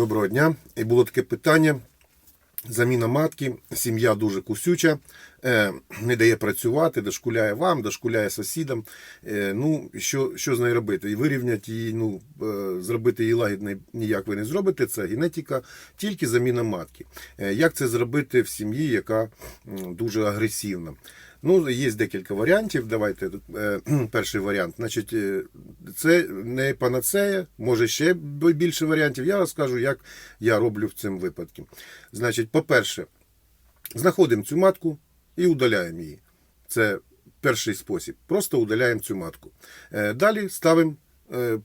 Доброго дня. І було таке питання. Заміна матки, сім'я дуже кусюча, е, не дає працювати, дошкуляє вам, дошкуляє сусідам. Е, ну, що, що з нею робити? І вирівняти її, ну, е, зробити її лагідною ніяк ви не зробите. Це генетика, тільки заміна матки. Як це зробити в сім'ї, яка дуже агресивна? Ну, є декілька варіантів. Давайте е, перший варіант. Значить, е, це не панацея, може ще більше варіантів. Я розкажу, як я роблю в цьому випадку. Значить, по-перше, знаходимо цю матку і удаляємо її. Це перший спосіб. Просто удаляємо цю матку. Е, Далі ставимо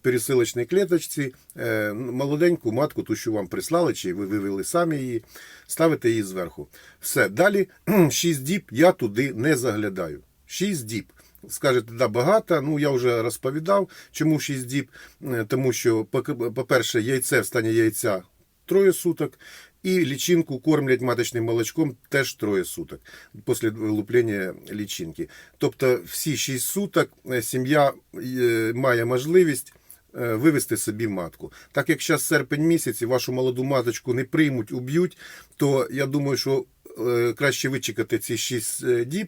пересилочній клеточці е, молоденьку матку, ту, що вам прислали, чи ви вивели самі її, ставите її зверху. Все. Далі 6 діб я туди не заглядаю. 6 діб. Скажете, да, багато. Ну я вже розповідав, чому 6 діб. Е, Тому що, по-перше, яйце в стані яйця троє суток, і лічинку кормлять маточним молочком теж троє суток після вилуплення лічинки. Тобто всі 6 суток е, сім'я е, має можливість е, вивести собі матку. Так як зараз серпень місяць і вашу молоду маточку не приймуть, уб'ють, то я думаю, що краще вичекати ці 6 діб,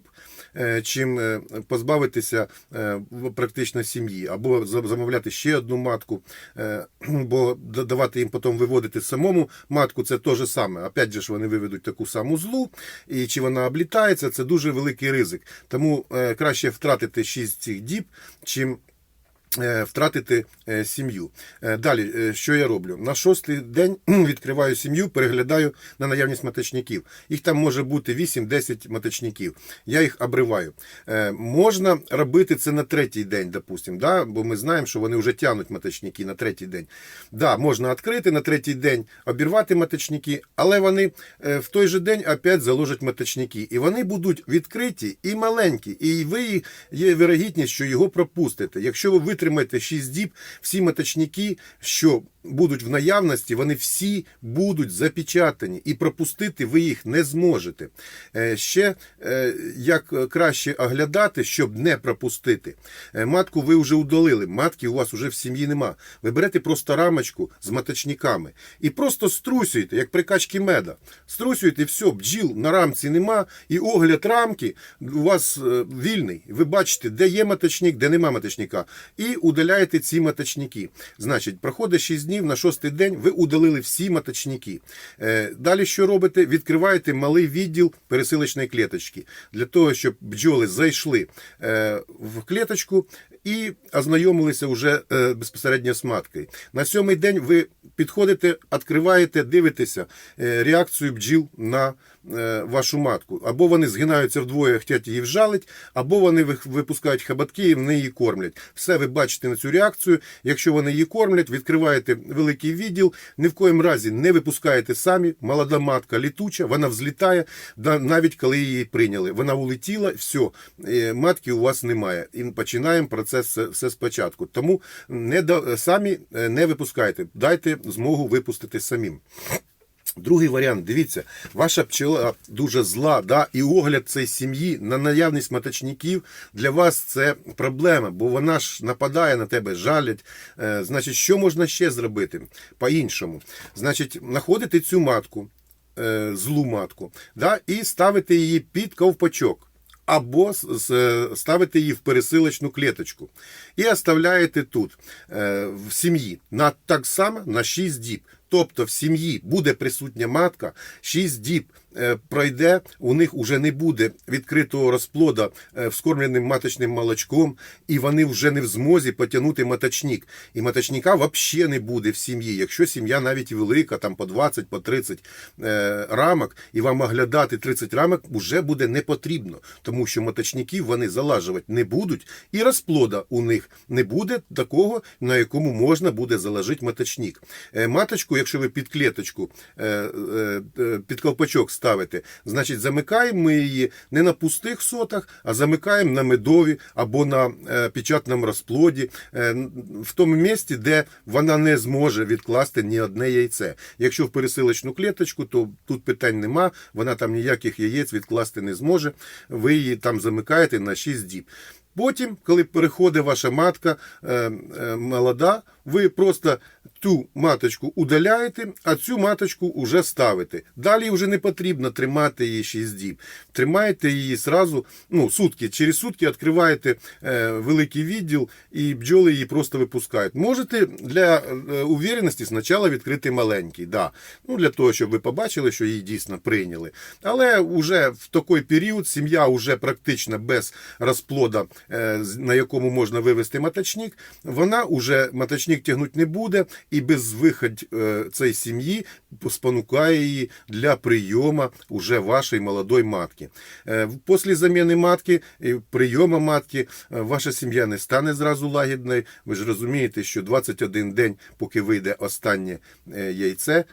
е, чим е, позбавитися е, практично сім'ї, або замовляти ще одну матку, е, бо давати їм потім виводити самому матку, це те ж саме. Опять же ж вони виведуть таку саму злу, і чи вона облітається, це дуже великий ризик. Тому е, краще втратити 6 цих діб, чим е, втратити е, сім'ю. Е, Далі, е, що я роблю? На шостий день відкриваю сім'ю, переглядаю на наявність маточників. Їх там може бути 8-10 маточників. Я їх обриваю. Е, Можна робити це на третій день, допустим, да? бо ми знаємо, що вони вже тягнуть маточники на третій день. Да, можна відкрити на третій день, обірвати маточники, але вони е, в той же день опять заложать маточники. І вони будуть відкриті і маленькі. І ви є вирогідність, що його пропустите. Якщо ви витримаєте 6 діб, всі маточники, що будуть в наявності, вони всі будуть запечатані, і пропустити ви їх не зможете. Е, Ще е, як краще оглядати, щоб не пропустити. Е, Матку ви вже удалили, матки у вас вже в сім'ї нема. Ви берете просто рамочку з маточниками і просто струсюєте, як при меда. Струсюєте, все, бджіл на рамці нема, і огляд рамки у вас вільний. Ви бачите, де є маточник, де нема маточника. І удаляєте ці маточники. Значить, проходить 6 днів, на шостий день ви удалили всі маточники. Е, Далі що робите? Відкриваєте малий відділ пересилочної клеточки для того, щоб бджоли зайшли е, в клеточку і ознайомилися вже е, безпосередньо з маткою. На сьомий день ви підходите, відкриваєте, дивитеся реакцію бджіл на вашу матку. Або вони згинаються вдвоє, хочуть її вжалить, або вони випускають хабатки і вони її кормлять. Все ви бачите на цю реакцію. Якщо вони її кормлять, відкриваєте великий відділ, ні в коїм разі не випускаєте самі. Молода матка літуча, вона взлітає, навіть коли її прийняли. Вона улетіла, все, е, матки у вас немає. І починаємо процес все, спочатку. Тому не самі е, не випускайте, дайте змогу випустити самим. Другий варіант, дивіться, ваша пчела дуже зла, да, і огляд цієї сім'ї на наявність маточників для вас це проблема, бо вона ж нападає на тебе, жалять. Е, значить, що можна ще зробити по-іншому? Значить, знаходити цю матку, е, злу матку, да, і ставити її під ковпачок. Або с- с- ставите її в пересилочну клеточку і оставляєте тут, е, в сім'ї, на так само на 6 діб. Тобто в сім'ї буде присутня матка, 6 діб е, пройде, у них вже не буде відкритого розплода е, вскормленим маточним молочком, і вони вже не в змозі потягнути маточник. І маточника взагалі не буде в сім'ї. Якщо сім'я навіть велика, там по 20, по 30 е, рамок, і вам оглядати 30 рамок вже буде не потрібно, тому що маточників вони залажувати не будуть, і розплода у них не буде такого, на якому можна буде заложити маточник. Е, Якщо ви під клеточку, е, е, е, під колпачок ставите, значить замикаємо ми її не на пустих сотах, а замикаємо на медові або на печатному розплоді, в тому місці, де вона не зможе відкласти ні одне яйце. Якщо в пересилочну клеточку, то тут питань нема, вона там ніяких яєць відкласти не зможе. Ви її там замикаєте на 6 діб. Потім, коли переходить ваша матка молода, ви просто ту маточку удаляєте, а цю маточку вже ставите. Далі вже не потрібно тримати її 6 діб. Тримаєте її зразу, ну, сутки. Через сутки відкриваєте е, великий відділ і бджоли її просто випускають. Можете для е, увіреності спочатку відкрити маленький, да. ну, для того, щоб ви побачили, що її дійсно прийняли. Але вже в такий період сім'я вже практично без розплода, е, на якому можна вивести маточник, вона вже маточник тягнути не буде, без виход е, цієї сім'ї спонукає її для прийому уже вашої молодої матки. Е, Після заміни матки, і прийому матки, е, ваша сім'я не стане зразу лагідною. Ви ж розумієте, що 21 день, поки вийде останнє яйце,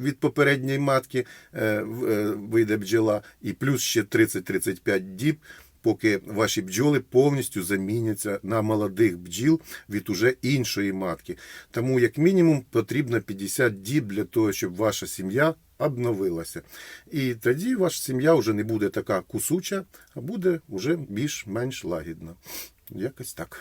від попередньої матки вийде бджола, і плюс ще 30-35 діб, поки ваші бджоли повністю заміняться на молодих бджіл від уже іншої матки. Тому, як мінімум, потрібно 50 діб для того, щоб ваша сім'я обновилася. І тоді ваша сім'я вже не буде така кусуча, а буде вже більш-менш лагідна. Якось так.